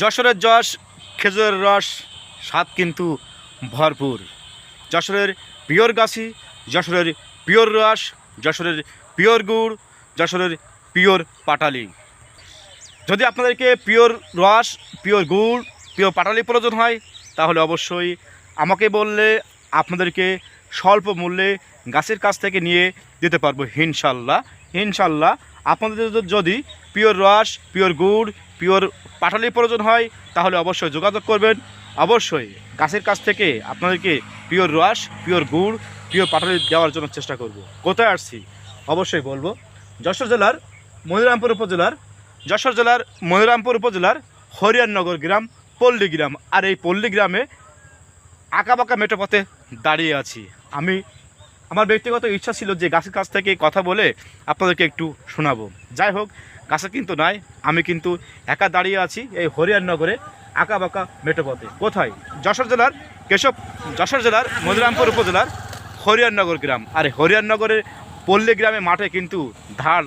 যশোরের যশ, খেজুরের রস, স্বাদ কিন্তু ভরপুর। যশোরের পিওর গাছি, যশোরের পিওর রস, যশোরের পিওর গুড়, যশোরের পিওর পাটালি। যদি আপনাদেরকে পিওর রস, পিওর গুড়, পিওর পাটালি প্রয়োজন হয়, তাহলে অবশ্যই আমাকে বললে আপনাদেরকে স্বল্প মূল্যে গাছের কাছ থেকে নিয়ে দিতে পারব ইনশাল্লাহ। ইনশাল্লাহ আপনাদের যদি- পিওর রস, পিওর গুড়, পিওর পাটালি প্রয়োজন হয়, তাহলে অবশ্যই যোগাযোগ করবেন। অবশ্যই গাছের কাছ থেকে আপনাদেরকে পিওর রস, পিওর গুড়, পিওর পাটালি দেওয়ার জন্য চেষ্টা করব। কোথায় আসছি? অবশ্যই বলব, যশোর জেলার মনিরামপুর উপজেলার, যশোর জেলার মনিরামপুর উপজেলার হরিয়াননগর গ্রাম, পল্লী গ্রাম। আর এই পল্লী গ্রামে আঁকাবাঁকা মেটো পথে দাঁড়িয়ে আছি। আমি, আমার ব্যক্তিগত ইচ্ছা ছিল যে গাছের কাছ থেকে কথা বলে আপনাদেরকে একটু শোনাবো। যাই হোক, গাছে কিন্তু নাই, আমি কিন্তু একা দাঁড়িয়ে আছি এই হরিয়াননগরে আঁকাবাঁকা মেটো পথে। কোথায়? যশোর জেলার কেশব, যশোর জেলার মনিরামপুর উপজেলার হরিয়াননগর গ্রাম। আর এই হরিয়াননগরের পল্লী গ্রামে মাঠে কিন্তু ধান